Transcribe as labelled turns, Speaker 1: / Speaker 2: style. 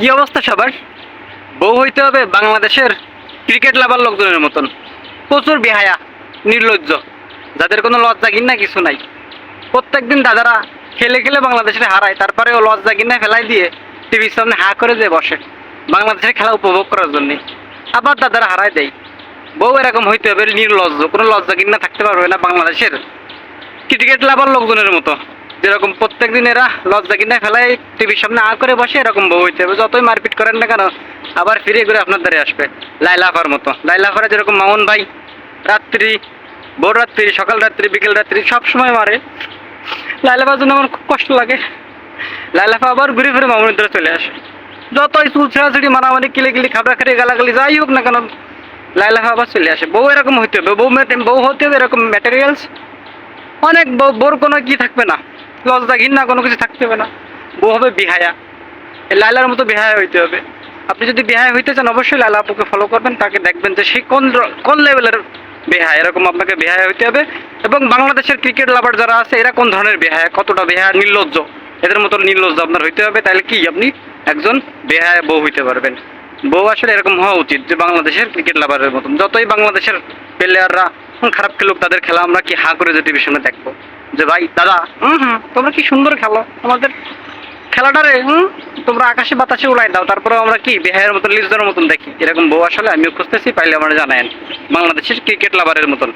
Speaker 1: কি অবস্থা সবার? বউ হইতে হবে বাংলাদেশের ক্রিকেট লাভার লোকজনের মতন। প্রচুর বেহায়া, নির্লজ্জ। যাদের কোনো লজ্জা কিনা কিছু নাই। প্রত্যেকদিন দাদারা খেলে খেলে বাংলাদেশের হারায় তারপরে ও লজ্জা কিনা ফেলাই দিয়ে টিভির সামনে হা করে যে বসে বাংলাদেশের খেলা উপভোগ করার জন্যে। আবার দাদারা হারায় দেয়। বউ এরকম হইতে হবে নির্লজ্জ, কোনো লজ্জা কিনা থাকতে পারবে না বাংলাদেশের ক্রিকেট লাভার লোকজনের মতো। যেরকম প্রত্যেক দিন এরা লজ্জা কিনে ফেলাই টিভির সামনে আ করে বসে এরকম বউ হইতে হবে। যতই মারপিট করেন না কেন, আবার ফিরে ঘুরে আপনার দ্বারে আসবে। লাইলাফার মতো। লাইলাফারে যেরকম মামুন ভাই রাত্রি, ভোর রাত্রি, সকাল রাত্রি, বিকেল রাত্রি সব সময় মারে। লাইলাফার জন্য আমার খুব কষ্ট লাগে। লাইলাফা আবার ঘুরে ফিরে মামুনের দ্বারা চলে আসে। যতই চুল ছেড়াছড়ি, মারামারি কিলে কিলি খাবরা খাটি গালাগালি, যাই হোক না কেন লাইলাফা আবার চলে আসে। বউ এরকম হইতে হবে। বউ বউ হতে হবে এরকম ম্যাটেরিয়ালস অনেক বউ- বউর কোনো কি থাকবে না। লজ্জা ঘিন্না কোনো কিছু থাকতে হবে না। বউ হবে বিহায়া। লাইলার মতো বিহায়া হইতে হবে। আপনি যদি বিহায়া হইতে চান, অবশ্যই লাইলা আপুকে ফলো করবেন, তাকে দেখবেন যে সে কোন কোন লেভেলের বেহায়া। এরকম আপনাকে বেহায়া হইতে হবে। এবং বাংলাদেশের ক্রিকেট লাভার যারা আছে, এরা কোন ধরনের বেহায়া? কতটা বেহায়া? নির্লজ্জ। এদের মতো নির্লজ্জ আপনার হইতে হবে। তাহলে কি, আপনি একজন বেহায়া বউ হইতে পারবেন। বউ আসলে এরকম হওয়া উচিত যে বাংলাদেশের ক্রিকেট লাভারের মতন। যতই বাংলাদেশের প্লেয়াররা খারাপ খেলুক, তাদের খেলা আমরা কি হা করে যে টিভির সামনে দেখব? যে ভাই, দাদা, হুম হুম। তোমরা কি সুন্দর খেলো? আমাদের খেলাটারে হুম? তোমরা আকাশে বাতাসে উড়াই দাও তারপরে আমরা কি, বিহারের মতন লিজদের মতন দেখি? এরকম বউ আসলে আমিও খুঁজতেছি, পাইলে আমরা জানায়েন। বাংলাদেশের ক্রিকেট লাভারের মতন।